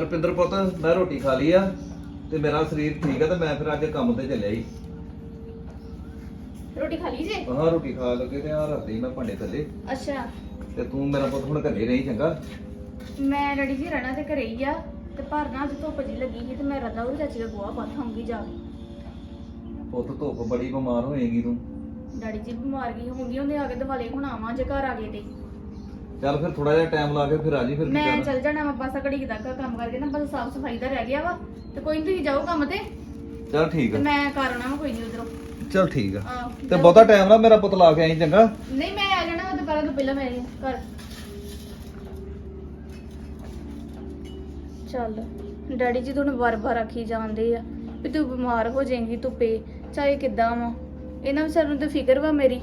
ਰਪਿੰਦਰ ਪੁੱਤ ਮੈਂ ਰੋਟੀ ਖਾ ਲਈ ਆ ਤੇ ਮੇਰਾ ਸਰੀਰ ਠੀਕ ਆ ਤੇ ਮੈਂ ਫਿਰ ਅੱਜ ਕੰਮ ਤੇ ਚੱਲਿਆ ਸੀ ਰੋਟੀ ਖਾ ਲਈ ਜੇ? ਹਾਂ ਰੋਟੀ ਖਾ ਲਗੇ ਤੇ ਆ ਰਾਤੀ ਮੈਂ ਭਾਂਡੇ ਥੱਲੇ। ਅੱਛਾ। ਤੇ ਤੂੰ ਮੇਰਾ ਪੁੱਤ ਹੁਣ ਘਰੇ ਰਹੀ ਚੰਗਾ? ਮੈਂ ਡੈਡੀ ਜੀ ਰਹਿਣਾ ਤੇ ਘਰੇ ਹੀ ਆ ਤੇ ਪਰ ਨਾ ਅੱਜ ਧੁੱਪ ਜੀ ਲੱਗੀ ਸੀ ਤੇ ਮੈਂ ਰਦਾ ਉਹ ਚਾਚੀ ਦਾ ਗੋਹਾ ਪਾਥਾਂਗੀ ਜਾ ਕੇ। ਪੁੱਤ ਧੁੱਪ ਬੜੀ ਬਿਮਾਰ ਹੋਏਗੀ ਤੂੰ। ਡੈਡੀ ਜੀ ਬਿਮਾਰ ਗਈ ਹੋਊਗੀ ਉਹਨੇ ਆ ਕੇ ਦਿਵਾਲੇ ਹੁਣ ਆਵਾਂ ਜੇ ਘਰ ਆ ਗਏ ਤੇ। ਚੱਲ ਫਿਰ ਥੋੜਾ ਜਿਹਾ ਟਾਈਮ ਲਾ ਕੇ ਫਿਰ ਆ ਜੀ ਫਿਰ ਕੀ ਮੈਂ ਕਰਨਾ? ਚੱਲ ਜਾਣਾ ਵਾ ਬਸ ਘੜੀ ਤੱਕ ਕੰਮ ਕਰਕੇ ਨਾ ਬਸ ਸਾਫ਼ ਸਫ਼ਾਈ ਦਾ ਰਹਿ ਗਿਆ ਵਾ। ਤੇ ਕੋਈ ਨਹੀਂ ਤੁਸੀਂ ਜਾਓ ਕੰਮ ਤੇ। ਚੱਲ ਠੀਕ ਤੇ ਆ ਮੈਂ ਕਰ ਆਉਣਾ ਵਾ ਕੋਈ ਨਹੀਂ ਉਧਰੋਂ। ਚੱਲ ਠੀਕ ਆ। ਤੇ ਬਹੁਤਾ ਟਾਈਮ ਨਾ ਮੇਰਾ ਪੁੱਤ ਲਾ ਕੇ ਆਈ ਚੰਗਾ? ਨਹੀਂ ਮੈਂ ਆ ਜਾਣਾ ਵਾ ਦੁਪਹਿਰਾਂ ਤੋਂ ਪਹਿਲਾਂ ਮੇਰੇ ਘਰ। ਚੱਲ ਡੈਡੀ ਜੀ ਤੁਹਾਨੂੰ ਵਾਰ-ਵਾਰ ਆਖੀ ਜਾਂਦੇ ਆ ਵੀ ਤੂੰ ਬਿਮਾਰ ਹੋ ਜਾਏਂਗੀ ਧੁੱਪੇ ਚਾਹੇ ਕਿੱਦਾਂ ਵਾ। ਇਹਨਾਂ ਵਿਚਾਰਿਆਂ ਨੂੰ ਤਾਂ ਫਿਕਰ ਵਾ ਮੇਰੀ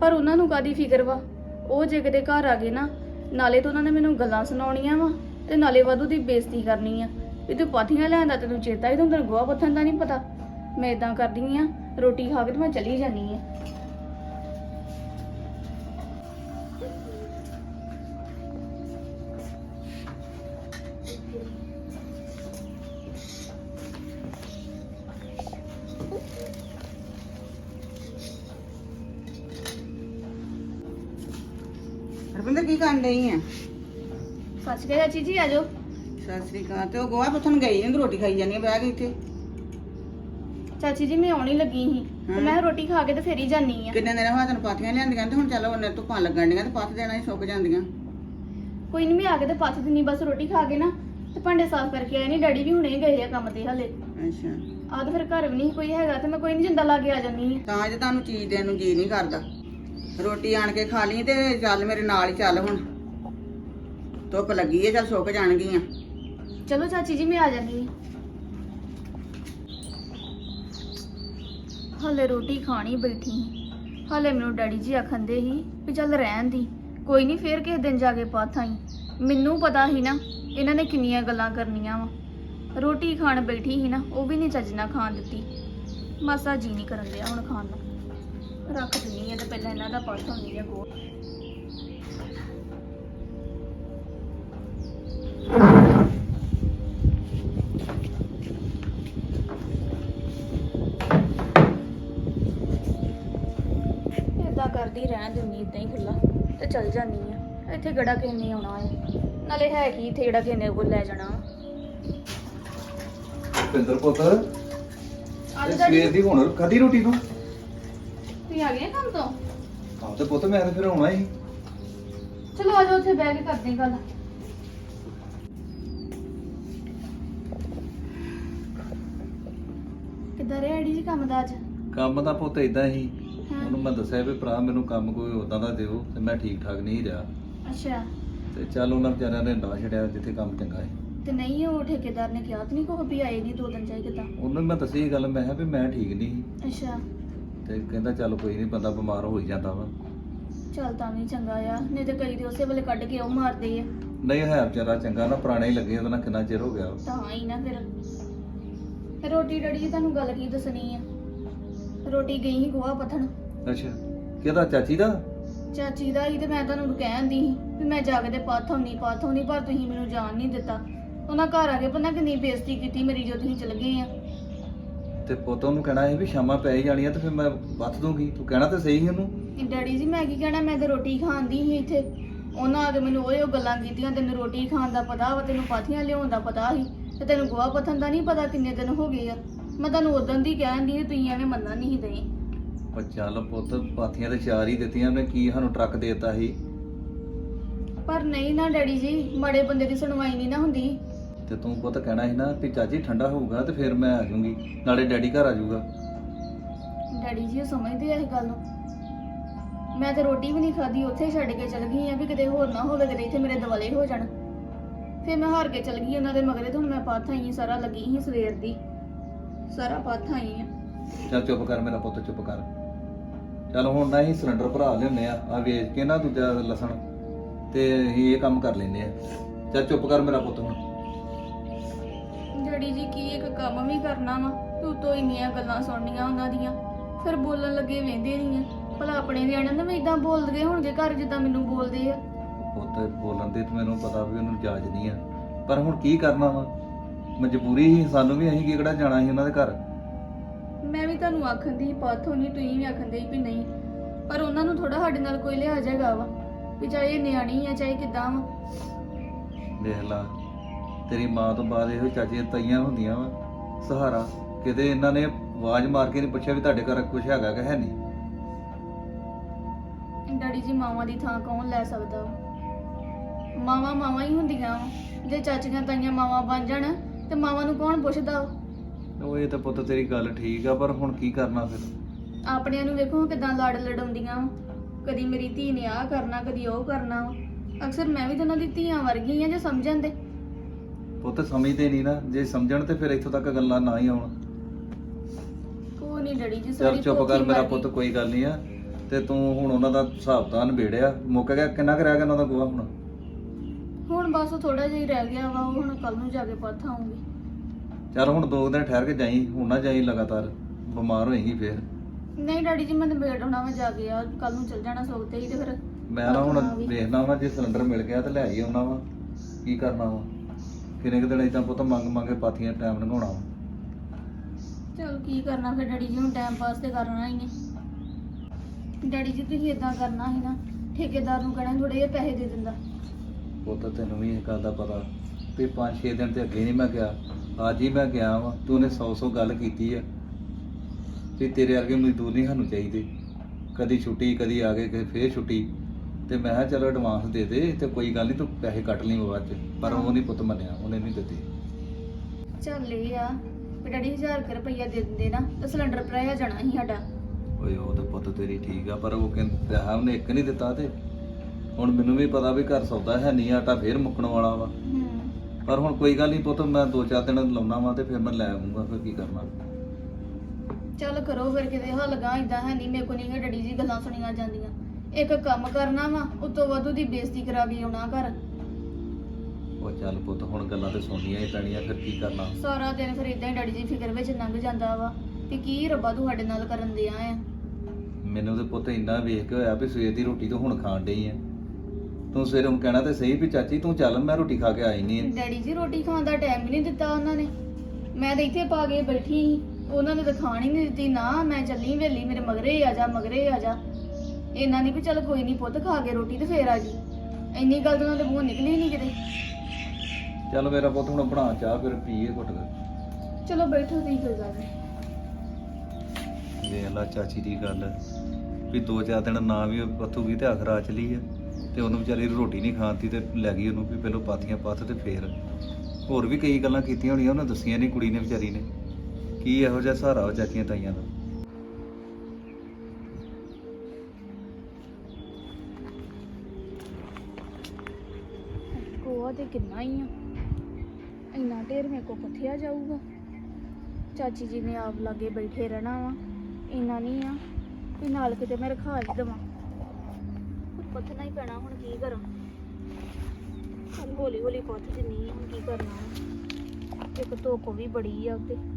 ਪਰ ਉਹਨਾਂ ਨੂੰ ਕਾਦੀ ਫਿਕਰ ਵਾ? ਉਹ ਜੇ ਕਿਤੇ ਘਰ ਆ ਗਏ ਨਾ, ਨਾਲੇ ਤਾਂ ਉਹਨਾਂ ਨੇ ਮੈਨੂੰ ਗੱਲਾਂ ਸੁਣਾਉਣੀਆਂ ਵਾ ਤੇ ਨਾਲੇ ਵਾਧੂ ਦੀ ਬੇਇੱਜ਼ਤੀ ਕਰਨੀ ਆ। ਵੀ ਤੂੰ ਪਾਥੀਆਂ ਲੈਂਦਾ ਤੈਨੂੰ ਚੇਤਾ ਹੀ ਤੈਨੂੰ ਗੋਹਾ ਪੱਥਣ ਦਾ ਨਹੀਂ ਪਤਾ। ਮੈਂ ਇਦਾਂ ਕਰਦੀ ਆ, ਰੋਟੀ ਖਾ ਕੇ ਤੇ ਮੈਂ ਚਲੀ ਜਾਨੀ ਆ। ਰਵਿੰਦਰ ਕੀ ਕਰਨ ਡਈ ਆ ਸੱਚ ਕਹਿ ਚਾਚੀ ਜੀ ਆਜੋ ਸਤਿ ਸ੍ਰੀ ਅਕਾਲ। ਤੇ ਉਹ ਗੋਆ ਪੁੱਥਣ ਗਈ ਨਹੀਂ ਰੋਟੀ ਖਾਈ ਜਾਂਦੀ ਆ ਬਹਿ ਕੇ ਇੱਥੇ। ਚਾਚੀ ਜੀ ਮੈਂ ਆਉਣ ਲੱਗੀ ਸੀ। ਤੇ। ਮੈਂ ਰੋਟੀ ਖਾ ਕੇ ਤੇ ਫੇਰ ਹੀ ਜਾਨੀ ਆ। ਕਿੰਨੇ ਦਿਨ ਹੋਇਆ ਤੈਨੂੰ ਪਾਥੀਆਂ ਲਿਆਂਦੀਆਂ? ਤੇ ਹੁਣ ਚੱਲ ਉਹਨੇ ਧੁੱਪਾਂ ਲੱਗਣ ਡੀਆਂ ਤੇ ਪੱਥ ਦੇਣਾ ਹੀ ਸੁੱਕ ਜਾਂਦੀਆਂ। ਕੋਈ ਨਹੀਂ ਮੈਂ ਆ ਕੇ ਤੇ ਪੱਥ ਦਿੰਨੀ ਬਸ ਰੋਟੀ ਖਾ ਕੇ ਨਾ। ਤੇ ਭਾਂਡੇ ਸਾਫ਼ ਕਰਕੇ ਆਏ ਨਹੀਂ ਡੈਡੀ ਵੀ ਹੁਣੇ ਗਏ ਆ ਕੰਮ ਤੇ ਹਲੇ। ਅੱਛਾ। ਆ ਤਾਂ ਫਿਰ ਘਰ ਵੀ ਨਹੀਂ ਕੋਈ ਹੈਗਾ ਤੇ ਮੈਂ ਕੋਈ ਨਹੀਂ ਜਿੰਦਾ ਲਾ ਕੇ ਆ ਜਾਨੀ ਆ। ਤਾਂ ਜੇ ਤੁਹਾਨੂੰ ਚੀਜ਼ ਦੇਣ ਨੂੰ ਜੀ ਨਹੀਂ ਕਰਦਾ। ਰੋਟੀ ਆਣ ਕੇ ਖਾ ਲਈ ਤੇ ਚੱਲ ਮੇਰੇ ਨਾਲ ਹੀ ਚੱਲ ਹੁਣ। ਧੁੱਪ ਲੱਗੀ ਏ ਚੱਲ ਸੁੱਕ ਜਾਣਗੀਆਂ ਚਲੋ ਚਾਚੀ ਜੀ, ਮੈਂ ਆ ਜਾਨੀ ਹਲੇ ਰੋਟੀ ਖਾਣੀ ਬੈਠੀ ਸੀ। ਹਲੇ ਮੈਨੂੰ ਡੈਡੀ ਜੀ ਆਖੰਦੇ ਸੀ ਵੀ ਚੱਲ ਰਹਿਣ ਦੀ। ਕੋਈ ਨਹੀਂ ਫੇਰ ਕਿਸੇ ਦਿਨ ਜਾ ਕੇ ਪਾਥ ਆਈ ਮੈਨੂੰ ਪਤਾ ਸੀ ਨਾ, ਇਹਨਾਂ ਨੇ ਕਿੰਨੀਆਂ ਗੱਲਾਂ ਕਰਨੀਆਂ ਵਾ। ਰੋਟੀ ਖਾਣ ਬੈਠੀ ਸੀ ਨਾ, ਉਹ ਵੀ ਨਹੀਂ ਚੱਜ ਨਾਲ ਖਾਣ ਦਿੱਤੀ। ਮਾਸਾ ਜੀ ਨਹੀਂ ਕਰਨ ਦਿਆ ਹੁਣ ਖਾਣ ਨੂੰ। ਰੱਖ ਦਿੰਨੀ ਆ ਤੇ ਪਹਿਲਾਂ ਇਹਨਾਂ ਦਾ ਪਾਥ ਹੁੰਦੀ ਆ ਏਦਾਂ ਕਰਦੀ ਰਹਿਣ ਦਿੰਦੀ ਇਦਾਂ ਹੀ ਖੁੱਲਾ ਤੇ ਚੱਲ ਜਾਂਦੀ ਆ। ਇੱਥੇ ਗੜਾ ਕਿਸੇ ਨੇ ਆਉਣਾ ਹੈ ਨਾਲੇ ਹੈ ਕੀ ਇੱਥੇ ਜਿਹੜਾ ਕਿਸੇ ਨੇ ਕੋਲ ਲੈ ਜਾਣਾ। ਰਪਿੰਦਰ ਪੁੱਤ ਅੱਜ ਇਹ ਦਾ ਸਵੇਰ ਦੀ ਹੁਣ ਖਾਧੀ ਰੋਟੀ ਤੂੰ? ਤੁਸੀਂ ਆ ਗਏ ਕੰਮ ਤੋਂ? ਹਾਂ ਤੇ ਪੁੱਤ ਮੈਂ ਤਾਂ ਫਿਰ ਆਉਣਾ ਹੀ। ਚਲੋ ਆ ਜਾਓ ਉੱਥੇ ਬਹਿ ਕੇ ਕਰਦੇ ਹਾਂ ਗੱਲ। ਕਿੱਦਾਂ ਰਿਹਾ ਆਈਡੀ ਜੀ ਕੰਮ ਦਾ ਅੱਜ? ਕੰਮ ਦਾ ਪੁੱਤ ਇਦਾਂ ਹੀ। ਹਾਂ। ਉਹਨੂੰ ਮੈਂ ਦੱਸਿਆ ਵੀ ਭਰਾ ਮੈਨੂੰ ਕੰਮ ਕੋਈ ਉਦਾਂ ਦਾ ਦਿਓ ਤੇ ਮੈਂ ਠੀਕ ਠਾਕ ਨਹੀਂ ਰਿਹਾ। ਅੱਛਾ। ਤੇ ਚੱਲ ਉਹਨਾਂ ਵਿਚਾਰਿਆਂ ਨੇ ਡਾ ਛੜਿਆ ਜਿੱਥੇ ਕੰਮ ਚੰਗਾ ਹੈ ਤੇ ਨਹੀਂ ਉਹ ਠੇਕੇਦਾਰ ਨੇ ਕਿਹਾ ਤੇ ਨਹੀਂ ਕੋਈ ਵੀ ਆਏ ਨਹੀਂ ਦੋ ਦਿਨ ਚਾਹੀ ਕਿੱਦਾਂ। ਉਹਨੂੰ ਮੈਂ ਦੱਸੀ ਇਹ ਗੱਲ ਮੈਂ ਕਿਹਾ ਵੀ ਮੈਂ ਠੀਕ ਨਹੀਂ ਸੀ। ਅੱਛਾ। ਤੇ ਕਹਿੰਦਾ ਚੱਲ ਕੋਈ ਨਹੀਂ ਬੰਦਾ ਬਿਮਾਰ ਹੋ ਹੀ ਜਾਂਦਾ ਵਾ। ਚੱਲ ਤਾਂ ਵੀ ਚੰਗਾ ਆ ਨਹੀਂ ਤੇ ਕਈ ਦੇ ਉਸੇ ਵੇਲੇ ਕੱਢ ਕੇ ਉਹ ਮਾਰਦੇ ਆ। ਨਹੀਂ ਹੈ ਵਿਚਾਰਾ ਚੰਗਾ ਨਾ ਪੁਰਾਣੇ ਹੀ ਲੱਗੇ ਉਹਦੇ ਨਾਲ ਕਿੰਨਾ ਚਿਰ ਹੋ ਗਿਆ ਤਾਂ ਹੀ ਨਾ ਫਿਰ। ਫਿਰ ਰੋਟੀ ਡੜੀ ਜੀ ਤੁਹਾਨੂੰ ਗੱਲ ਕੀ ਦੱਸਣੀ ਆ? ਰੋਟੀ ਗਈ ਸੀ ਗੋਹਾ ਪਥਣ। ਅੱਛਾ ਕਿਹਦਾ ਚਾਚੀ ਦਾ? ਚਾਚੀ ਦਾ ਹੀ ਤੇ ਮੈਂ ਤੁਹਾਨੂੰ ਕਹਿੰਦੀ ਸੀ ਵੀ ਮੈਂ ਜਾ ਕੇ ਤੇ ਪਾਥੋਂ ਪਾਥੋਂ ਨਹੀਂ ਪਰ ਤੁਸੀਂ ਮੈਨੂੰ ਜਾਣ ਨਹੀਂ ਦਿੱਤਾ। ਉਹਨਾਂ ਘਰ ਆ ਕੇ ਪਤਾ ਕਿੰਨੀ ਬੇਇੱਜ਼ਤੀ ਕੀਤੀ ਮੇਰੀ ਜੋ ਤੁਸੀਂ ਚਲ ਗਏ ਆ। ਤੇ ਪੁੱਤ ਉਹਨੂੰ ਕਹਿਣਾ ਸੀ ਵੀ ਸ਼ਾਮਾਂ ਪੈ ਹੀ ਜਾਣੀਆਂ ਤੇ ਫਿਰ ਮੈਂ ਵੱਤ ਦੂੰਗੀ ਤੂੰ ਕਹਿਣਾ ਤੇ ਸਹੀ ਸੀ ਉਹਨੂੰ? ਡੈਡੀ ਜੀ ਮੈਂ ਕੀ ਕਹਿਣਾ? ਮੈਂ ਤੇ ਰੋਟੀ ਖਾਂਦੀ ਸੀ ਇੱਥੇ। ਉਹਨਾਂ ਆ ਕੇ ਮੈਨੂੰ ਉਹ ਗੱਲਾਂ ਕੀਤੀਆਂ ਤੈਨੂੰ ਰੋਟੀ ਖਾਣ ਦਾ ਪਤਾ ਵਾ ਤੈਨੂੰ ਪਾਥੀਆਂ ਲਿਆਉਣ ਦਾ ਪਤਾ ਸੀ ਤੇ ਤੈਨੂੰ ਗੋਹਾ ਪਥਨ ਦਾ ਨਹੀਂ ਪਤਾ ਕਿੰਨੇ ਦਿਨ ਹੋ ਗਏ ਆ। ਮੈਂ ਤੁਹਾਨੂੰ ਉਦੋਂ ਦੀ ਕਹਿਣ ਦੀ ਤੁਸੀਂ ਐਵੇਂ ਮੰਨਣਾ ਨਹੀਂ ਦੇ ਉਹ ਚੱਲ ਪੁੱਤ ਪਾਥੀਆਂ ਤੇ ਚਾਰ ਹੀ ਦਿੱਤੀਆਂ ਉਹਨੇ ਕੀ ਸਾਨੂੰ ਟਰੱਕ ਦੇਤਾ ਸੀ? ਪਰ ਨਹੀਂ ਨਾ ਡੈਡੀ ਜੀ ਮੜੇ ਬੰਦੇ ਦੀ ਸੁਣਵਾਈ ਨਹੀਂ ਨਾ ਹੁੰਦੀ। ਤੇ ਤੂੰ ਪੁੱਤ ਕਹਿਣਾ ਸੀ ਨਾ ਵੀ ਚਾਚੀ ਠੰਡਾ ਹੋਊਗਾ ਤੇ ਫਿਰ ਮੈਂ ਆ ਜਾਊਂਗੀ ਨਾਲੇ ਡੈਡੀ ਘਰ ਆ ਜਾਊਗਾ। ਡੈਡੀ ਜੀ ਉਹ ਸਮਝਦੇ ਆ ਇਹ ਗੱਲ ਨੂੰ। ਮੈਂ ਤੇ ਰੋਟੀ ਵੀ ਨਹੀਂ ਖਾਧੀ ਉੱਥੇ ਛੱਡ ਕੇ ਚਲ ਗਈ ਆ ਵੀ ਕਿਤੇ ਹੋਰ ਨਾ ਹੋਵੇ ਕਿਤੇ ਇੱਥੇ ਮੇਰੇ ਦਿਵਾਲੇ ਹੋ ਜਾਣ। ਫਿਰ ਮੈਂ ਹਾਰ ਕੇ ਚਲ ਗਈ ਉਹਨਾਂ ਦੇ ਮਗਰੇ ਤੇ ਮੈਂ ਪਾਥ ਆਈ ਸਾਰਾ ਲੱਗੀ ਸੀ ਸਵੇਰ ਦੀ। ਸਾਰਾ ਪਾਥ ਆਈ ਆ। ਚੱਲ ਚੁੱਪ ਕਰ ਮੇਰਾ ਪੁੱਤ ਚੁੱਪ ਕਰ। ਚੱਲ ਹੁਣ ਨਾ ਅਸੀਂ ਸਿਲੰਡਰ ਭਰਾ ਲਿਆਉਂਦੇ ਆ ਆ ਵੇਚ ਕੇ ਨਾ ਦੂਜਾ ਲਸਣ ਤੇ ਅਸੀਂ ਇਹ ਕੰਮ ਕਰ ਲੈਨੇ ਆ। ਚੱਲ ਚੁੱਪ ਕਰ ਮੇਰਾ ਪੁੱਤ ਹੁਣ। ਡੈਡੀ ਜੀ ਕੀ ਇੱਕ ਕੰਮ ਵੀ ਕਰਨਾ ਵਾ? ਤੂੰ ਤੋਂ ਇੰਨੀਆਂ ਗੱਲਾਂ ਸੁਣਨੀਆਂ ਉਹਨਾਂ ਦੀਆਂ। ਫਿਰ ਬੋਲਣ ਲੱਗੇ ਵੇਂਦੇ ਨਹੀਂ ਆ। ਭਲਾ ਆਪਣੇ ਨਿਆਣਿਆਂ ਨੂੰ ਵੀ ਇਦਾਂ ਬੋਲਦੇ ਹੋਣਗੇ ਘਰ ਜਿੱਦਾਂ ਮੈਨੂੰ ਬੋਲਦੇ ਆ। ਪੁੱਤ ਬੋਲਣ ਦੇ ਤੇ ਮੈਨੂੰ ਪਤਾ ਵੀ ਉਹਨੂੰ ਜਾਜ ਨਹੀਂ ਆ। ਪਰ ਹੁਣ ਕੀ ਕਰਨਾ ਵਾ? ਮਜਬੂਰੀ ਹੀ ਸਾਨੂੰ ਵੀ ਅਸੀਂ ਕਿਹੜਾ ਜਾਣਾ ਸੀ ਉਹਨਾਂ ਦੇ ਘਰ? ਮੈਂ ਵੀ ਤੁਹਾਨੂੰ ਆਖਣ ਦੀ ਪਾਥੋ ਨਹੀਂ ਤੁਸੀਂ ਵੀ ਆਖਣ ਦੇ ਵੀ ਨਹੀਂ। ਪਰ ਉਹਨਾਂ ਨੂੰ ਥੋੜਾ ਸਾਡੇ ਨਾਲ ਕੋਈ ਲਿਹਾਜ਼ ਹੈਗਾ ਵਾ। ਵੀ ਚਾਹੇ ਇਹ ਨਿਆਣੀ ਆ ਚਾਹੇ ਕਿਦਾਂ ਵਾ। ਦੇਖ ਲਾ ਤੇਰੀ ਮਾਂ ਤੋਂ ਬਾਅਦ ਇਹੋ ਚਾਚੀਆਂ ਤਾਈਆਂ ਹੁੰਦੀਆਂ ਵਾ। ਸਹਾਰਾ ਕਿਤੇ ਇਹਨਾਂ ਨੇ ਆਵਾਜ਼ ਮਾਰ ਕੇ ਨਹੀਂ ਪੁੱਛਿਆ ਵੀ ਤੁਹਾਡੇ ਘਰ ਕੁਝ ਹੈਗਾ ਕਿ ਹੈ ਨਹੀਂ? ਡੈਡੀ ਜੀ ਮਾਵਾਂ ਦੀ ਥਾਂ ਕੌਣ ਲੈ ਸਕਦਾ? ਮਾਵਾਂ ਮਾਵਾਂ ਹੀ ਹੁੰਦੀਆਂ ਵਾ। ਜੇ ਚਾਚੀਆਂ ਤਾਈਆਂ ਮਾਵਾਂ ਬਣ ਜਾਣ ਤੇ ਮਾਵਾਂ ਨੂੰ ਕੌਣ ਪੁੱਛਦਾ? ਉਹ ਇਹ ਤਾਂ ਪੁੱਤ ਤੇਰੀ ਗੱਲ ਠੀਕ ਆ ਪਰ ਹੁਣ ਕੀ ਕਰਨਾ ਫਿਰ? ਆਪਣਿਆਂ ਨੂੰ ਵੇਖੋ ਕਿਦਾਂ ਲੜ ਲੜਾਉਂਦੀਆਂ। ਵਾ ਕਦੀ ਮੇਰੀ ਧੀ ਨੇ ਆਹ ਕਰਨਾ ਕਦੀ ਉਹ ਕਰਨਾ। ਅਕਸਰ ਮੈਂ ਵੀ ਤਾਂ ਉਹਨਾਂ ਦੀ ਧੀਆਂ ਵਰਗੀ ਆ ਜੇ ਸਮਝਣ ਦੇ। ਪੁੱਤ ਸਮਝਦੇ ਨਹੀਂ ਨਾ। ਜੇ ਸਮਝਣ ਤੇ ਫਿਰ ਇੱਥੋਂ ਤੱਕ ਗੱਲਾਂ ਨਾ ਹੀ ਆਉਣ। ਕੋਈ ਨਹੀਂ ਡੈਡੀ ਜੀ ਚਲ ਸਾਰੀ ਚੁੱਪ ਕਰ ਪੋਥੀ ਮੇਰਾ। ਪੁੱਤ ਕੋਈ ਗੱਲ ਨਹੀਂ ਆ। ਤੇ ਤੂੰ ਹੁਣ ਉਹਨਾਂ ਦਾ ਹਿਸਾਬ ਤਾਂ ਨਿਬੇੜਿਆ। ਮੁੱਕ ਗਿਆ ਕਿੰਨਾ ਕੁ ਰਹਿ ਗਿਆ ਉਹਨਾਂ ਦਾ ਗੋਹਾ ਹੁਣ? ਹੁਣ ਬਸ ਥੋੜਾ ਜਿਹਾ ਹੀ ਰਹਿ ਗਿਆ ਵਾ ਉਹ ਹੁਣ ਕੱਲ ਨੂੰ ਜਾ ਕੇ ਪੱਥ ਆਉਂਗੀ ਚੱਲ ਹੁਣ ਦੋ ਦਿਨ ਠਹਿਰ ਕੇ ਜਾਈ ਹੁਣ ਨਾ ਜਾਈ ਲਗਾਤਾਰ। ਬਿਮਾਰ ਹੋਏਗੀ ਫੇਰ। ਨਹੀਂ ਡੈਡੀ ਜੀ ਮੈਂ ਨਿਬੇੜ ਹੋਣਾ ਮੈਂ ਜਾ ਕੇ ਆ ਕੱਲ ਨੂੰ ਚੱਲ ਜਾਣਾ ਸੋਤੇ ਹੀ ਤੇ ਫਿਰ ਮੈਂ ਨਾ ਹੁਣ ਹਾਂ ਵੀ। ਵਾ ਜੇ ਸਿਲੰਡਰ ਮਿਲ ਗਿਆ ਤੇ ਲੈ ਹੀ ਆਉਣਾ ਵਾ। ਕੀ ਕਰਨਾ ਵਾ? ਕਿੰਨੇ ਕੁ ਦਿਨ ਇਦਾਂ ਪੁੱਤ ਮੰਗ ਮੰਗ ਕੇ ਪਾਥੀਆਂ ਟਾਈਮ ਲੰਘਾਉਣਾ ਵਾ। ਚਲ ਕੀ ਕਰਨਾ ਫਿਰ ਡੈਡੀ ਜੀ ਹੁਣ ਟਾਈਮ ਪਾਸ ਤੇ ਕਰਨਾ ਹੀ ਹੈ ਡੈਡੀ ਜੀ ਤੁਸੀਂ ਇਦਾਂ ਕਰਨਾ ਸੀ ਨਾ ਠੇਕੇਦਾਰ ਨੂੰ ਕਹਿਣਾ ਥੋੜੇ ਜਿਹੇ ਪੈਸੇ ਦੇ ਦਿੰਦਾ। ਪੁੱਤ ਤੈਨੂੰ ਵੀ ਇਹ ਗੱਲ ਦਾ ਪਤਾ ਵੀ 5-6 ਦਿਨ ਤੇ ਅੱਗੇ ਨਹੀਂ ਮੈਂ ਗਿਆ ਅੱਜ ਹੀ ਮੈਂ ਗਿਆ ਵਾ ਤੂੰ ਨੇ 100-100 ਗੱਲ ਕੀਤੀ ਆ। ਵੀ ਤੇਰੇ ਵਰਗੇ ਮਜ਼ਦੂਰ ਨਹੀਂ ਸਾਨੂੰ ਚਾਹੀਦੇ। ਕਦੀ ਛੁੱਟੀ ਕਦੀ ਆ ਗਏ ਕਦੇ ਫੇਰ ਛੁੱਟੀ। ਤੇ ਮੈਂ ਕਿਹਾ ਚਲੋ ਐਡਵਾਂਸ ਦੇ ਦੇ ਤੇ ਕੋਈ ਗੱਲ ਨਹੀਂ ਤੂੰ ਪੈਸੇ ਕੱਟ ਲਈ ਬਾਅਦ ਚ। ਪਰ ਉਹ ਨਹੀਂ ਪੁੱਤ ਮੰਨਿਆ ਉਹਨੇ ਨਹੀਂ ਦਿੱਤੇ। ਚੱਲ ਇਹ ਆ ਵੀ ਡੈਡੀ 1000 ਰੁਪਈਆ ਦੇ ਦਿੰਦੇ ਨਾ ਤਾਂ ਸਿਲੰਡਰ ਭਰਾਇਆ ਜਾਣਾ ਸੀ ਸਾਡਾ। ਓਏ ਉਹ ਤਾਂ ਪੁੱਤ ਤੇਰੀ ਠੀਕ ਆ ਪਰ ਉਹ ਕਹਿੰਦਾ ਉਹਨੇ ਇੱਕ ਨਹੀਂ ਦਿੱਤਾ ਤੇ। ਹੁਣ ਮੈਨੂੰ ਵੀ ਪਤਾ ਵੀ ਘਰ ਸੌਦਾ ਹੈ ਨਹੀਂ ਆਟਾ ਫੇਰ ਮੁੱਕਣ ਵਾਲਾ ਵਾ। ਹੂੰ। ਪਰ ਹੁਣ ਕੋਈ ਗੱਲ ਨਹੀਂ ਪੁੱਤ ਮੈਂ ਦੋ ਚਾਰ ਦਿਨ ਲਾਉਣਾ ਵਾ ਤੇ ਫਿਰ ਮੈਂ ਲੈ ਆਉਂਗਾ ਫਿਰ ਕੀ ਕਰਨਾ। ਚੱਲ ਕਰੋ ਫਿਰ ਕਿਤੇ ਹੱਲ ਗਾ ਇਦਾਂ ਹੈ ਨਹੀਂ ਮੇਰੇ ਕੋ ਨਹੀਂ ਡੈਡੀ ਜੀ ਗੱਲਾਂ ਸੁਣੀਆਂ ਜਾਂਦੀਆਂ। ਇੱਕ ਕੰਮ ਕਰਨਾ ਵਾ ਉਤੋਂ ਵਾਧੂ ਦੀ ਬੇਇੱਜ਼ਤੀ ਕਰਾ ਕੇ ਆਉਣਾ ਘਰ। ਉਹ ਚੱਲ ਪੁੱਤ ਹੁਣ ਗੱਲਾਂ ਤੇ ਸੁਣਨੀਆਂ ਹੀ ਪੈਣੀਆਂ ਫਿਰ ਕੀ ਕਰਨਾ? ਸਾਰਾ ਦਿਨ ਫਿਰ ਇਦਾਂ ਹੀ ਡੈਡੀ ਜੀ ਫਿਕਰ ਵਿੱਚ ਲੰਘ ਜਾਂਦਾ ਵਾ ਕਿ ਕੀ ਰੱਬਾ ਤੁਹਾਡੇ ਨਾਲ ਕਰਨ ਦਿਆ ਆ। ਮੈਨੂੰ ਤੇ ਪੁੱਤ ਇੰਨਾ ਵੇਖ ਕੇ ਹੋਇਆ ਵੀ ਸਵੇਰ ਦੀ ਰੋਟੀ ਤੋਂ ਹੁਣ ਖਾਣ ਡਈ ਐ ਤੂੰ ਸਵੇਰੇ ਹੁਣ ਕਹਿਣਾ ਤੇ ਸਹੀ ਵੀ ਚਾਚੀ ਤੂੰ ਚੱਲ ਮੈਂ ਰੋਟੀ ਖਾ ਕੇ ਆਈ ਨਹੀਂ ਡੈਡੀ ਜੀ ਰੋਟੀ ਖਾਣ ਦਾ ਟਾਈਮ ਹੀ ਨਹੀਂ ਦਿੱਤਾ ਉਹਨਾਂ ਨੇ। ਮੈਂ ਤਾਂ ਇੱਥੇ ਪਾ ਕੇ ਬੈਠੀ ਸੀ ਉਹਨਾਂ ਨੇ ਤਾਂ ਖਾਣ ਹੀ ਨਹੀਂ ਦਿੱਤੀ ਨਾ ਮੈਂ ਚੱਲੀ ਵੇਲੀ ਮੇਰੇ ਮਗਰੇ ਆ ਜਾ ਮਗਰੇ ਆ ਜਾ। ਇਹਨਾਂ ਦੀ ਵੀ ਚੱਲ ਕੋਈ ਨਹੀਂ ਪੁੱਤ ਖਾ ਕੇ ਰੋਟੀ ਤੇ ਫੇਰ ਆ ਜੀ। ਇੰਨੀ ਗੱਲ ਤਾਂ ਉਹਨਾਂ ਦੇ ਮੂੰਹ ਨਿਕਲੀ ਨਹੀਂ ਕਿਤੇ। ਚੱਲ ਮੇਰਾ ਪੁੱਤ ਹੁਣ ਬਣਾ ਚਾਹ ਫਿਰ ਪੀਏ ਘੁੱਟ ਕੇ। ਚਲੋ ਬੈਠੋ ਤੁਸੀਂ ਕੋਈ ਗੱਲ ਨਹੀਂ ਵੇਖ ਲਾ ਚਾਚੀ ਦੀ ਗੱਲ ਵੀ ਦੋ ਚਾਰ ਦਿਨ ਨਾ ਵੀ ਪੱਥੂਗੀ ਤੇ ਆਖਰ ਆ ਚਲੀ ਐ ਤੇ ਉਹਨੂੰ ਵਿਚਾਰੀ ਨੂੰ ਰੋਟੀ ਨਹੀਂ ਖਾਂਦੀ ਤੇ ਲੈ ਗਈ ਉਹਨੂੰ ਵੀ ਪਹਿਲਾਂ ਪਾਥੀਆਂ ਪੱਥ ਤੇ ਫੇਰ। ਹੋਰ ਵੀ ਕਈ ਗੱਲਾਂ ਕੀਤੀਆਂ ਹੋਣੀਆਂ ਉਹਨੇ ਦੱਸੀਆਂ ਨਹੀਂ ਕੁੜੀ ਨੇ ਵਿਚਾਰੀ ਨੇ। ਕੀ ਇਹੋ ਜਿਹਾ ਸਹਾਰਾ ਉਹ ਚਾਚੀਆਂ ਤਾਈਆਂ ਦਾ? ਕਿੰਨਾ ਹੀ ਆ। ਇੰਨਾ ਢੇਰ ਮੇਰੇ ਕੋ ਪੱਥਿਆ ਜਾਊਗਾ? ਚਾਚੀ ਜੀ ਨੇ ਆਪ ਲਾਗੇ ਬੈਠੇ ਰਹਿਣਾ ਵਾ। ਇੰਨਾ ਨਹੀਂ ਆ ਵੀ ਨਾਲ ਕਿਤੇ ਮੈਂ ਰਖਾ ਹੀ ਦੇਵਾਂ। ਪੱਥਣਾ ਹੀ ਪੈਣਾ, ਹੁਣ ਕੀ ਕਰਾਂ? ਚੱਲ ਹੌਲੀ ਹੌਲੀ ਪੱਥ ਜਿੰਨੀ ਹੁਣ ਕੀ ਕਰਨਾ ਇੱਕ ਧੁੱਪ ਵੀ ਬੜੀ ਆ ਉੱਤੇ।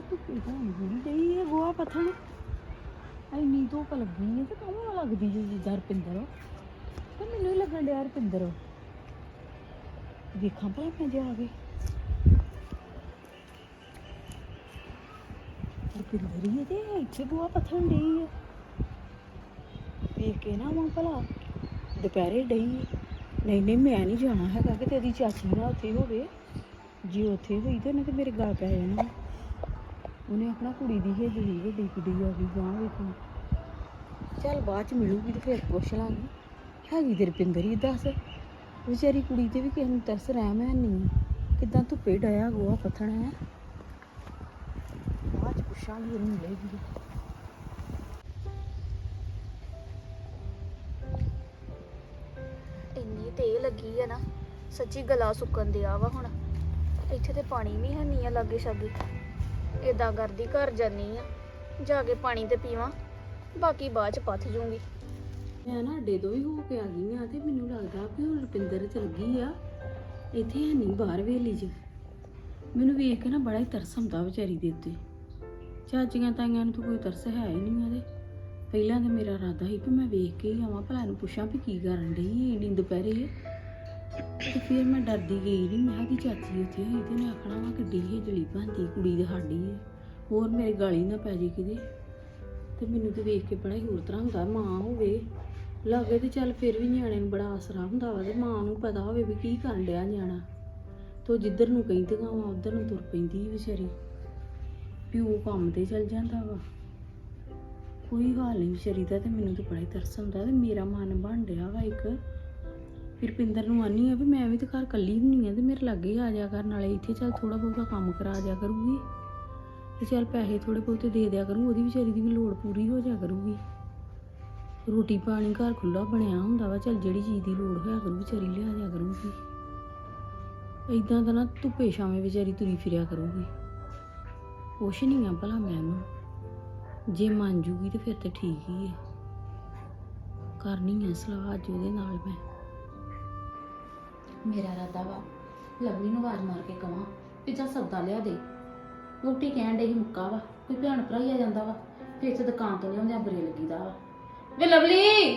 ਤੂੰ ਕਿਹਦਾ ਬੁੜੀ ਗਈ ਹੈ, ਗੋਆ ਪਥਣ। ਐਨੀ ਧੁੱਪ ਲੱਗੀ ਹੈ ਤੇ ਕੌਣ ਲੱਗਦੀ ਜੀ ਜਿੱਦਾਂ ਰਪਿੰਦਰ? ਤੇ ਮੈਨੂੰ ਹੀ ਲੱਗਣ ਡਿਆ ਰਪਿੰਦਰ। ਵੇਖਾਂ ਭਲਾ ਮੈਂ ਜਾ ਕੇ। ਰਪਿੰਦਰ ਹੀ ਤੇ ਇੱਥੇ ਗੋਆ ਪਥਣ ਡਈ ਹੈ ਵੇਖ ਕੇ ਨਾ ਮਾਂ ਭਲਾ, ਦੁਪਹਿਰੇ ਡਈ ਨਹੀਂ ਨਹੀਂ, ਮੈਂ ਨਹੀਂ ਜਾਣਾ ਹੈਗਾ ਕਿ ਤੇਰੀ ਚਾਚੀ ਨਾ ਉੱਥੇ ਹੋਵੇ। ਜੇ ਉੱਥੇ ਹੋਈ ਤਾਂ ਉਹਨੇ ਤੇ ਮੇਰੇ ਗਲ ਪੈ ਜਾਣਾ ਉਹਨੇ ਆਪਣਾ ਕੁੜੀ ਦੀ ਹੇਜਲੀ ਵੱਡੀ ਕੁੜੀ ਆ ਗਈ ਗਾਂ ਵੇਖਣ। ਚੱਲ ਬਾਅਦ ਚ ਮਿਲੂਗੀ ਤੇ ਫਿਰ ਪੁੱਛ ਲਾਂਗੇ। ਹੈਗੀ ਤੇ ਰੁਪਿੰਦਰ ਹੀ ਦੱਸ। ਵਿਚਾਰੀ ਕੁੜੀ ਤੇ ਵੀ ਕਿਸੇ ਨੂੰ ਤਰਸ ਰਹਿਮ ਮੈਂ ਨਹੀਂ। ਕਿਦਾਂ ਧੁੱਪੇ ਡਾਇਆ ਗੋਆ ਪਥਣਾ ਹੈ। ਬਾਅਦ ਚ ਪੁੱਛਾਂਗੀ ਉਹਨੂੰ ਮਿਲੇਗੀ ਇੰਨੀ ਤੇ ਲੱਗੀ ਆ ਨਾ, ਸੱਚੀ ਗਲਾ ਸੁੱਕਣ ਦਿਆ ਵਾ ਹੁਣ। ਇੱਥੇ ਤੇ ਪਾਣੀ ਵੀ ਹੈ ਨਹੀਂ ਆ ਲਾਗੇ ਛਾਗੇ ਏਦਾਂ ਕਰਦੀ, ਘਰ ਜਾਨੀ ਆ। ਜਾ ਕੇ ਪਾਣੀ ਤੇ ਪੀਵਾਂ, ਬਾਕੀ ਬਾਅਦ ਚ ਪੱਥ ਜੂੰਗੀ। ਮੈਂ ਨਾ ਅੱਡੇ ਤੋਂ ਵੀ ਹੋ ਕੇ ਆ ਗਈ ਆ ਤੇ ਮੈਨੂੰ ਲੱਗਦਾ ਕਿ ਹੁਣ ਰੁਪਿੰਦਰ ਚਲ ਗਈ ਆ। ਇੱਥੇ ਹੈ ਨਹੀਂ ਬਾਹਰ ਵੇਲੀ 'ਚ। ਮੈਨੂੰ ਵੇਖ ਕੇ ਨਾ ਬੜਾ ਹੀ ਤਰਸ ਆਉਂਦਾ ਵਿਚਾਰੀ ਦੇ ਉੱਤੇ। ਚਾਚੀਆਂ ਤਾਈਆਂ ਨੂੰ ਤਾਂ ਕੋਈ ਤਰਸ ਹੈ ਹੀ ਨਹੀਂ ਉਹਦੇ। ਪਹਿਲਾਂ ਤਾਂ ਮੇਰਾ ਇਰਾਦਾ ਸੀ ਕਿ ਮੈਂ ਵੇਖ ਕੇ ਹੀ ਆਵਾਂ, ਭਲਾ ਇਹਨੂੰ ਪੁੱਛਾਂ ਵੀ ਕੀ ਕਰਨ ਡਈ ਏਡੀ ਦੁਪਹਿਰੇ। ਤੇ ਫਿਰ ਮੈਂ ਡਰਦੀ ਗਈ ਨਹੀਂ ਮੈਂ ਦੀ ਚਾਚੀ ਉੱਥੇ ਹੋਈ ਤੇ ਨੇ ਆਖਣਾ ਵਾ ਕਿੱਡੀ ਹੇਜਲੀ ਭਾਂਦੀ ਕੁੜੀ ਦੇ ਸਾਡੀ ਹੈ ਹੋਰ ਮੇਰੇ ਗਾਲੀ ਨਾ ਪੈ ਜੇ ਕਿਤੇ। ਤੇ ਮੈਨੂੰ ਤੇ ਵੇਖ ਕੇ ਬੜਾ ਹੀ ਹੋਰ ਤਰ੍ਹਾਂ ਹੁੰਦਾ, ਮਾਂ ਹੋਵੇ, ਲਾਗੇ ਤੇ ਚੱਲ ਫਿਰ ਵੀ ਨਿਆਣੇ ਨੂੰ ਬੜਾ ਆਸਰਾ ਹੁੰਦਾ ਵਾ, ਤੇ ਮਾਂ ਨੂੰ ਪਤਾ ਹੋਵੇ ਵੀ ਕੀ ਕਰਨ ਡਿਆ ਨਿਆਣਾ। ਤੋ ਜਿੱਧਰ ਨੂੰ ਕਹਿੰਦੀਆਂ ਵਾ ਉਧਰ ਨੂੰ ਤੁਰ ਪੈਂਦੀ ਵਿਚਾਰੀ। ਪਿਓ ਕੰਮ ਤੇ ਚੱਲ ਜਾਂਦਾ ਵਾ। ਕੋਈ ਹਾਲ ਨਹੀਂ ਵਿਚਾਰੀ ਦਾ ਤੇ ਮੈਨੂੰ ਤੇ ਬੜਾ ਹੀ ਤਰਸ ਆਉਂਦਾ, ਤੇ ਮੇਰਾ ਮਨ ਬਣ ਡਿਆ ਵਾ ਇੱਕ। ਫਿਰ ਪਿੰਦਰ ਨੂੰ ਆਨੀ ਆ ਵੀ ਮੈਂ ਵੀ ਤਾਂ ਘਰ ਕੱਲੀ ਹੁੰਨੀ ਆ ਤੇ ਮੇਰੇ ਲਾਗੇ ਆ ਜਾ ਕਰ ਨਾਲੇ ਇੱਥੇ ਚੱਲ ਥੋੜਾ ਬਹੁਤਾ ਕੰਮ ਕਰਾ ਜਾ ਕਰੂਗੀ। ਤੇ ਚੱਲ ਪੈਸੇ ਥੋੜੇ ਬਹੁਤੇ ਦੇ ਦਿਆ ਕਰੂੰ, ਉਹਦੀ ਵਿਚਾਰੀ ਦੀ ਵੀ ਲੋੜ ਪੂਰੀ ਹੋ ਜਾ ਕਰੂਗੀ। ਰੋਟੀ ਪਾਣੀ ਘਰ ਖੁੱਲਾ ਬਣਿਆ ਹੁੰਦਾ ਵਾ, ਚੱਲ ਜਿਹੜੀ ਚੀਜ਼ ਦੀ ਲੋੜ ਹੋਇਆ ਕਰੂ, ਵਿਚਾਰੀ ਲਿਆ ਜਾ ਕਰੂਗੀ। ਇਦਾਂ ਤਾਂ ਨਾ ਧੁੱਪੇ ਛਾਵੇਂ ਵਿਚਾਰੀ ਤੁਰੀ ਫਿਰਿਆ ਕਰੂਗੀ। ਕੁਛ ਨਹੀਂ ਆ ਭਲਾ ਮੈਨੂੰ ਜੇ ਮੰਨ ਜੂਗੀ ਤੇ ਫਿਰ ਤੇ ਠੀਕ ਹੀ ਆ। ਕਰਨੀ ਆ ਸਲਾਹ ਅੱਜ ਉਹਦੇ ਨਾਲ ਮੈਂ। ਮੇਰਾ ਇਰਾਦਾ ਵਾ ਲਵਲੀ ਨੂੰ ਆਵਾਜ਼ ਮਾਰ ਕੇ ਕਵਾਂ ਵੀ ਜਾ ਸੌਦਾ ਲਿਆ ਦੇ। ਰੋਟੀ ਕਹਿਣ ਡਈ ਸੀ ਮੁੱਕਾ ਵਾ ਕੋਈ ਭੈਣ ਭਰਾ ਹੀ ਆ ਜਾਂਦਾ ਵਾ ਤੇ ਇੱਥੇ ਦੁਕਾਨ ਤੋਂ ਲਿਆਉਂਦਿਆਂ ਬੁਰੇ ਲੱਗੀਦਾ ਵਾ। ਵੇ ਲਵਲੀ!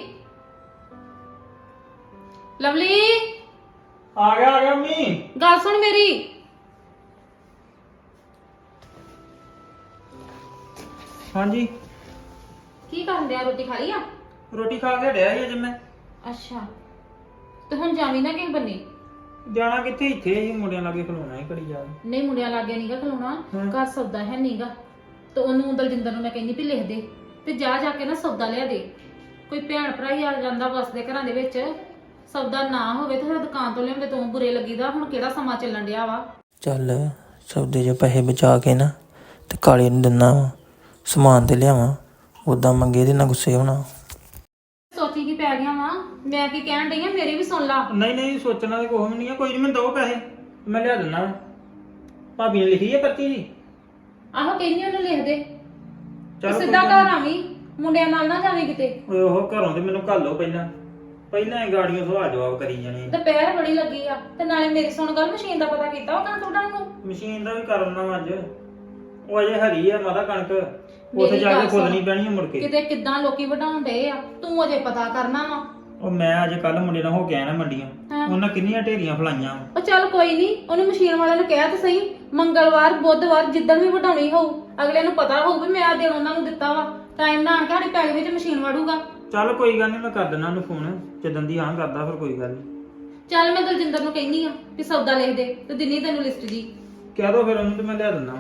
ਲਵਲੀ! ਆ ਗਿਆ ਆ ਗਿਆ ਮੀ ਗੱਲ ਸੁਣ ਮੇਰੀ। ਹਾਂਜੀ। ਕੀ ਕਰਨ ਡਿਆ ਰੋਟੀ ਖਾ ਲਈ ਆ? ਰੋਟੀ ਖਾ ਕੇ ਡਿਆ ਸੀ ਅਜੇ ਮੈਂ। ਅੱਛਾ ਤੇ ਹੁਣ ਜਾਵੀਂ ਨਾ ਕਿਸ ਬੰਨੇ? ਜਾਣਾ ਕਿੱਥੇ? ਇੱਥੇ ਹੀ ਮੁੰਡਿਆਂ ਲਾਗੇ ਖਲੋਣਾ ਹੀ ਕੜੀ ਜਾ ਨਹੀਂ ਮੁੰਡਿਆਂ ਲਾਗੇ ਨਹੀਂਗਾ ਖਲੋਣਾ। ਹਮ। ਘਰ ਸੌਦਾ ਹੈ ਨਹੀਂਗਾ ਤੇ ਉਹਨੂੰ ਦਲਜਿੰਦਰ ਨੂੰ ਮੈਂ ਕਹਿੰਦੀ ਵੀ ਲਿਖ ਦੇ। ਤੇ ਜਾ ਜਾ ਕੇ ਨਾ ਸੌਦਾ ਲਿਆ ਦੇ। ਕੋਈ ਭੈਣ ਭਰਾ ਹੀ ਆ ਜਾਂਦਾ ਵਸਦੇ ਘਰਾਂ ਦੇ ਵਿੱਚ। ਸੌਦਾ ਨਾ ਹੋਵੇ ਤਾਂ ਫਿਰ ਦੁਕਾਨ ਤੋਂ ਲਿਆਉਂਦੇ ਤੋਂ ਬੁਰੇ ਲੱਗੀਦਾ। ਹੁਣ ਕਿਹੜਾ ਸਮਾਂ ਚੱਲਣ ਡਿਆ ਵਾ? ਚੱਲ ਸੌਦੇ 'ਚ ਪੈਸੇ ਬਚਾ ਕੇ ਨਾ ਤੇ ਕਾਲੇ ਨੂੰ ਦਿੰਨਾ ਵਾ। ਸਮਾਨ ਤੇ ਲਿਆਵਾਂ। ਉਦਾਂ ਮੰਗੇ ਦੇ ਨਾ ਗੁੱਸੇ ਹੋਣਾ। ਮੈਂ ਕੀ ਕਹਿਣ ਡਈ ਆ ਮੇਰੀ ਵੀ ਸੁਣ ਲਾ। ਨਹੀਂ ਨਹੀਂ ਸੋਚਣਾ ਤੇ ਵੀ ਨਹੀਂ ਆ ਕੋਈ ਨਹੀਂ ਮੈਨੂੰ ਦੋ ਪੈਸੇ। ਮੈਂ ਲਿਆ ਦਿੰਦਾ ਵਾਂ। ਭਾਬੀ ਨੇ ਲਿਖੀ ਹੈ ਪਰਚੀ ਜੀ? ਆਹੋ ਕਹਿੰਦੀ ਉਹਨੂੰ ਲਿਖ ਦੇ। ਚੱਲ ਕੋਈ ਸਿੱਧਾ ਗੱਲ ਘਰ ਆਵੀਂ ਮੁੰਡਿਆਂ ਨਾਲ ਨਾ ਜਾਵੀਂ ਕਿਤੇ। ਓਏ ਉਹ ਘਰੋਂ ਤੇ ਮੈਨੂੰ ਘੱਲੋ ਪਹਿਲਾਂ। ਪਹਿਲਾਂ ਹੀ ਗਾੜੀਆਂ ਸਵਾਲ ਜਵਾਬ ਕਰੀ ਜਾਣੀ ਦੁਪਹਿਰ ਬੜੀ ਲੱਗੀ ਆ ਤੇ ਨਾਲੇ ਮੇਰੀ ਸੁਣ ਗੱਲ ਮਸ਼ੀਨ ਦਾ ਪਤਾ ਕੀਤਾ ਉਹ ਕਣ ਤੁਹਾਡਾ ਨੂੰ ਮਸ਼ੀਨ ਦਾ ਵੀ ਕਰਨਾ ਵਾ ਅੱਜ। ਉਹ ਅਜੇ ਹਰੀ ਆ ਮਾਦਾ ਕਣਕ। ਉੱਥੇ ਮੇਰੀ ਜਾ ਕੇ ਗੱਲ ਸੁਣ। ਖੁੱਲਣੀ ਪੈਣੀ ਆ ਮੁੜ ਕੇ। ਕਿਤੇ ਕਿੱਦਾਂ ਲੋਕੀ ਵਢਾਉਣ ਡਏ ਆ ਤੂੰ ਅਜੇ ਪਤਾ ਕਰਨਾ ਵਾ। ਉਹ ਮੈਂ ਅੱਜ ਕੱਲ ਮੁੰਡੇ ਨਾਲ ਹੋ ਕੇ ਆਇਆ ਨਾ ਮੰਡੀਆਂ। ਹਾਂ। ਉਹਨਾਂ ਕਿੰਨੀਆਂ ਢੇਰੀਆਂ ਫਲਾਈਆਂ ਵਾਂ। ਉਹ ਚੱਲ ਕੋਈ ਨਹੀਂ ਉਹਨੂੰ ਮਸ਼ੀਨ ਵਾਲਿਆਂ ਨੂੰ ਕਹਿ ਤੇ ਸਹੀ ਮੰਗਲਵਾਰ ਬੁੱਧਵਾਰ ਜਿੱਦਣ ਵੀ ਵਢਾਉਣੀ ਹੋਊ ਅਗਲੇ ਨੂੰ ਪਤਾ ਹੋਊ ਵੀ ਮੈਂ ਆ ਦਿਨ ਉਹਨਾਂ ਨੂੰ ਦਿੱਤਾ ਵਾ। ਟਾਈਮ ਨਾਲ ਆਣ ਕੇ ਸਾਡੀ ਪੈਲੀ ਵਿੱਚ ਮਸ਼ੀਨ ਵੜੂਗਾ। ਚੱਲ ਕੋਈ ਗੱਲ ਨਹੀਂ ਮੈਂ ਕਰ ਦਿੰਦਾ ਉਹਨੂੰ ਫੋਨ ਜਦੋਂ ਦੀ ਹਾਂ ਕਰਦਾ ਫਿਰ ਕੋਈ ਗੱਲ ਨਹੀਂ ਚੱਲ ਮੈਂ ਦਲਜਿੰਦਰ ਨੂੰ ਕਹਿੰਨੀ ਆ ਵੀ ਸੌਦਾ ਲਿਖ ਦੇ ਤੇ ਦਿੰਨੀ ਤੈਨੂੰ ਲਿਸਟ ਜੀ। ਕਹਿ ਦੋ ਫਿਰ ਉਹਨੂੰ ਤੇ ਮੈਂ ਲਿਆ ਦਿੰਦਾ।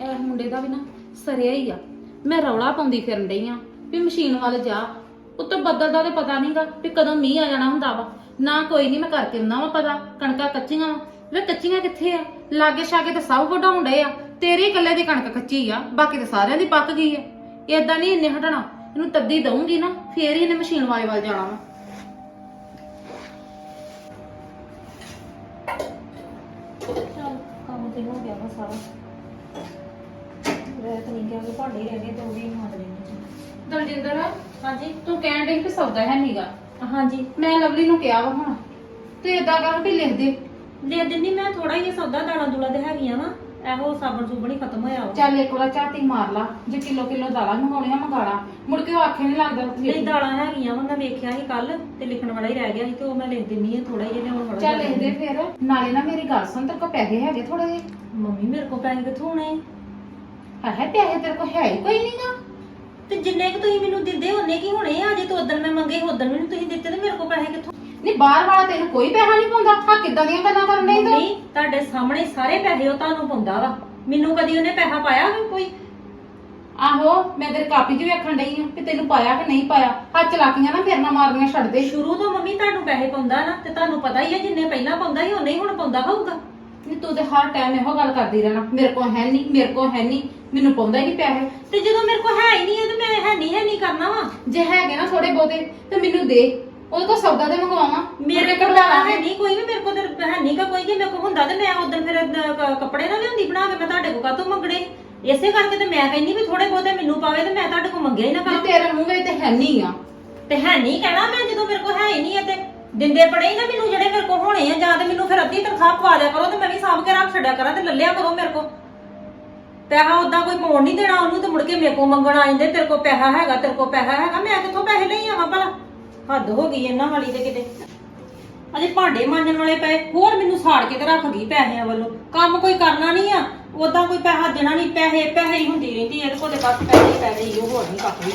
ਇਹ ਮੁੰਡੇ ਦਾ ਵੀ ਨਾ ਸਰਿਆ ਹੀ ਆ। ਮੈਂ ਰੌਲਾ ਪਾਉਂਦੀ ਫਿਰਨ ਡਈ ਆ ਵੀ ਮਸ਼ੀਨ ਵੱਲ ਜਾ ਉੱਤੋਂ ਬੱਦਲ ਦਾ ਤੇ ਪਤਾ ਨਹੀਂਗਾ ਵੀ ਕਦੋਂ ਮੀਂਹ ਆ ਜਾਣਾ ਹੁੰਦਾ ਵਾ। ਨਾ ਕੋਈ ਨਹੀਂ ਮੈਂ ਕਰਕੇ ਹੁੰਦਾ ਵਾ ਪਤਾ ਕਣਕਾਂ ਕੱਚੀਆਂ ਵਾ। ਵੇ ਕੱਚੀਆਂ ਕਿੱਥੇ ਆ? ਲਾਗੇ ਛਾਗੇ ਤੇ ਸਭ ਵਢਾਉਣ ਡਏ ਆ। ਤੇਰੀ ਇਕੱਲੇ ਦੀ ਕਣਕ ਕੱਚੀ ਆ ਬਾਕੀ ਤੇ ਸਾਰਿਆਂ ਦੀ ਪੱਕ ਗਈ ਆ। ਏਦਾਂ ਨਹੀਂ ਇੰਨੇ ਹਟਣਾ ਇਹਨੂੰ ਤੱਦੀ ਦਊਂਗੀ ਨਾ ਫੇਰ ਹੀ ਇਹਨੇ ਮਸ਼ੀਨ ਵਾਲੇ ਵੱਲ ਜਾਣਾ ਵਾ। ਚੱਲ ਕੰਮ ਤੇ ਹੋ ਗਿਆ ਵਾ ਸਾਰਾ। ਰਹਿਤ ਨਹੀਂ ਗਿਆ ਕਿ ਭਾਂਡੇ ਰਹਿ ਗਏ ਤੇ ਉਹ ਵੀ ਮਾਰ ਲੈਣੇ ਦਲਜਿੰਦਰ ਹਾਂਜੀ ਤੂੰ ਕਹਿਣ ਡਈ ਕਿ ਸੌਦਾ ਹੈ ਨਹੀਂਗਾ ਹਾਂਜੀ ਮੈਂ ਲਵਲੀ ਨੂੰ ਕਿਹਾ ਵਾ ਹੁਣ। ਤੇ ਏਦਾਂ ਕਰ ਵੀ ਲਿਖ ਦੇ। ਲੈ ਦਿੰਦੀ ਮੈਂ ਥੋੜਾ ਹੀ ਸੌਦਾ ਦਾਣਾ ਦੂਲਾ ਦੇ ਹੈਗੀਆਂ ਵਾ। ਇਹੋ ਸਾਬਣ ਸੂਬਣ ਹੀ ਖਤਮ ਹੋਇਆ ਵਾ। ਚੱਲ ਇੱਕ ਵਾਰ ਝਾਤੀ ਮਾਰ ਲਾ ਜੇ ਕਿਲੋ ਕਿਲੋ ਦਾਲਾਂ ਮੰਗਾਉਣੀਆਂ ਮੰਗਾ ਲਾ ਮੁੜ ਕੇ ਉਹ ਆਖੇ ਨਹੀਂ ਲੱਗਦਾ ਨਹੀਂ ਦਾਲਾਂ ਹੈਗੀਆਂ ਵਾ ਮੈਂ ਵੇਖਿਆ ਸੀ ਕੱਲ ਤੇ ਲਿਖਣ ਵਾਲਾ ਹੀ ਰਹਿ ਗਿਆ ਸੀ ਤੇ ਉਹ ਮੈਂ ਲਿਖ ਦਿੰਨੀ ਆ ਥੋੜਾ ਜਿਹਾ ਲਿਆਉਣ ਵਾਲਾ ਚੱਲ ਇਹਦੇ ਫਿਰ। ਨਾਲੇ ਨਾ ਮੇਰੀ ਗੱਲ ਸੁਣ ਤੇਰੇ ਕੋਲ ਪੈਸੇ ਹੈਗੇ ਥੋੜੇ ਜਿਹੇ? ਮੰਮੀ ਮੇਰੇ ਕੋਲ ਪੈਸੇ ਕਿੱਥੋਂ ਹੋਣੇ? ਹੈ ਪੈਸੇ ਤੇਰੇ ਕੋਲ ਹੈ ਹੀ ਕੋਈ ਨਹੀਂਗਾ ਤੇ ਜਿੰਨੇ ਕਿ ਤੁਸੀਂ ਮੈਨੂੰ ਦਿੰਦੇ ਉਹਨੇ ਕੀ ਹੋਣੇ ਆ? ਜੇ ਤੋਂ ਉਦੋਂ ਮੈਂ ਮੰਗੇ ਉਦੋਂ ਵੀ ਨੀ ਤੁਸੀਂ ਦਿੱਤੇ ਤੇ ਮੇਰੇ ਕੋਲ ਪੈਸੇ ਕਿੱਥੋਂ? ਨਹੀਂ ਬਾਹਰ ਵਾਲਾ ਤੈਨੂੰ ਕੋਈ ਪੈਸਾ ਨਹੀਂ ਪਾਉਂਦਾ। ਆ ਕਿੱਦਾਂ ਦੀਆਂ ਗੱਲਾਂ ਕਰਨ ਨਹੀਂ ਤੂੰ? ਮੰਮੀ ਤੁਹਾਡੇ ਸਾਹਮਣੇ ਸਾਰੇ ਪੈਸੇ ਉਹ ਤੁਹਾਨੂੰ ਪਾਉਂਦਾ ਵਾ। ਮੈਨੂੰ ਕਦੀ ਉਹਨੇ ਪੈਸਾ ਪਾਇਆ ਵੀ ਕੋਈ? ਆਹੋ ਮੈਂ ਤੇਰੀ ਕਾਪੀ 'ਚ ਵੇਖਣ ਡਈ ਆ ਕਿ ਤੈਨੂੰ ਪਾਇਆ ਕਿ ਨਹੀਂ ਪਾਇਆ। ਆ ਚਲਾਕੀਆਂ ਨਾ ਮੇਰੇ ਨਾਲ ਮਾਰਨੀਆਂ ਛੱਡ ਦੇ। ਸ਼ੁਰੂ ਤੋਂ ਮੰਮੀ ਤੁਹਾਨੂੰ ਪੈਸੇ ਪਾਉਂਦਾ ਨਾ ਤੇ ਤੁਹਾਨੂੰ ਪਤਾ ਹੀ ਹੈ ਜਿੰਨੇ ਪਹਿਲਾਂ ਪਾਉਂਦਾ ਸੀ ਉਹਨੇ ਹੀ ਹੁਣ ਪਾਉਂਦਾ ਹੋਊਗਾ। ਨਹੀਂ ਤੂੰ ਤੇ ਹਰ ਟਾਈਮ ਇਹੋ ਗੱਲ ਕਰਦੀ ਰਹਿਣਾ। ਮੇਰੇ ਕੋਲ ਹੈ ਨਹੀਂ ਮੇਰੇ ਕੋਲ ਹੈ ਨਹੀਂ ਮੈਨੂੰ ਪਾਉਂਦਾ ਹੀ ਨਹੀਂ ਪੈਸੇ ਤੇ ਜਦੋਂ ਮੇਰੇ ਕੋਲ ਹੈ ਹੀ ਨਹੀਂ ਹੈ ਤੇ ਮੈਂ ਹੈ ਨਹੀਂ ਹੈ ਨਹੀਂ ਕਰਨਾ ਵਾ। ਜੇ ਹੈਗੇ ਨਾ ਥੋੜੇ ਬਹੁਤੇ ਤੇ ਮੈਨੂੰ ਦੇ। ਉਹਦੇ ਕੋਲ ਸੌਦਾ ਤੇ ਮੰਗਵਾਵਾਂ। ਮੇਰੇ ਕੋਲ ਕਢਵਾ ਹੈ ਨਹੀਂ ਕੋਈ ਵੀ ਮੇਰੇ ਕੋਲ ਤੇ ਹੈ ਨਹੀਂ ਗਾ ਕੋਈ ਜੇ ਮੇਰੇ ਕੋਲ ਹੁੰਦਾ ਤੇ ਮੈਂ ਉਦੋਂ ਫਿਰ ਕ- ਕੱਪੜੇ ਨਾ ਲਿਆਉਂਦੀ ਬਣਾ ਕੇ ਮੈਂ ਤੁਹਾਡੇ ਕੋਲ ਕਾਹਤੋਂ ਮੰਗਣੇ? ਇਸੇ ਕਰਕੇ ਤੇ ਮੈਂ ਕਹਿੰਦੀ ਵੀ ਥੋੜੇ ਬਹੁਤੇ ਮੈਨੂੰ ਪਾਵੇ ਤੇ ਮੈਂ ਤੁਹਾਡੇ ਕੋਲ ਮੰਗਿਆ ਹੀ ਨਾ ਜੇ ਕਰਾਂ ਤੇਰੇ ਮੂੰਹ ਵਿੱਚ ਤੇ ਹੈ ਨਹੀਂ ਆ। ਤੇ ਹੈ ਨਹੀਂ ਕਹਿਣਾ ਮੈਂ ਜਦੋਂ ਮੇਰੇ ਕੋਲ ਹੈ ਹੀ ਨਹੀਂ ਹੈ ਤੇ ਦਿੰਦੇ ਪੜੇ ਹੀ ਨਾ ਮੈਨੂੰ ਜਿਹੜੇ ਮੇਰੇ ਕੋਲ ਹੋਣੇ ਆ ਜਾਂ ਤੇ ਮੈਨੂੰ ਫਿਰ ਅੱਧੀ ਤਨਖਾਹ ਪਵਾ ਦਿਆ ਕਰੋ ਤੇ ਮੈਂ ਵੀ ਸਾਂਭ ਕੇ ਰੱਖ ਛੱਡਿਆ ਕਰਾਂ ਤੇ ਲੱਲਿਆ ਕਰੋ ਮੇਰੇ ਕੋਲ। ਪੈਸਾ ਉਦਾਂ ਕੋਈ ਮੋੜ ਨਹੀਂ ਦੇਣਾ ਉਹਨੂੰ ਤੇ ਮੁੜ ਕੇ ਮੇਰੇ ਕੋਲ ਮੰਗਣ ਆ ਜਾਂਦੇ, ਤੇਰੇ ਕੋਲ ਪੈਸਾ ਹੈਗਾ, ਤੇਰੇ ਕੋਲ ਪੈਸਾ ਹੈਗਾ, ਮੈਂ ਕਿੱਥੋਂ ਪੈਸੇ ਲਈ ਆਵਾਂ ਭਲਾ? ਹੱਦ ਹੋ ਗਈ ਇਹਨਾਂ ਵਾਲੀ ਤੇ ਕਿਤੇ। ਅਜੇ ਭਾਂਡੇ ਮਾਂਜਣ ਵਾਲੇ ਪਏ, ਹੋਰ ਮੈਨੂੰ ਸਾੜ ਕੇ ਤੇ ਰੱਖ ਗਈ ਪੈਸਿਆਂ ਵੱਲੋਂ। ਕੰਮ ਕੋਈ ਕਰਨਾ ਨਹੀਂ ਆ, ਉਦਾਂ ਕੋਈ ਪੈਸਾ ਦੇਣਾ ਨਹੀਂ, ਪੈਸੇ ਪੈਸੇ ਹੀ ਹੁੰਦੀ ਰਹਿੰਦੀ ਇਹਦੇ ਕੋਲ ਤੇ ਬਸ ਪੈਸੇ ਹੀ ਪੈਸੇ ਹੀ, ਉਹ ਹੋਰ ਨਹੀਂ ਕੱਖ ਵੀ।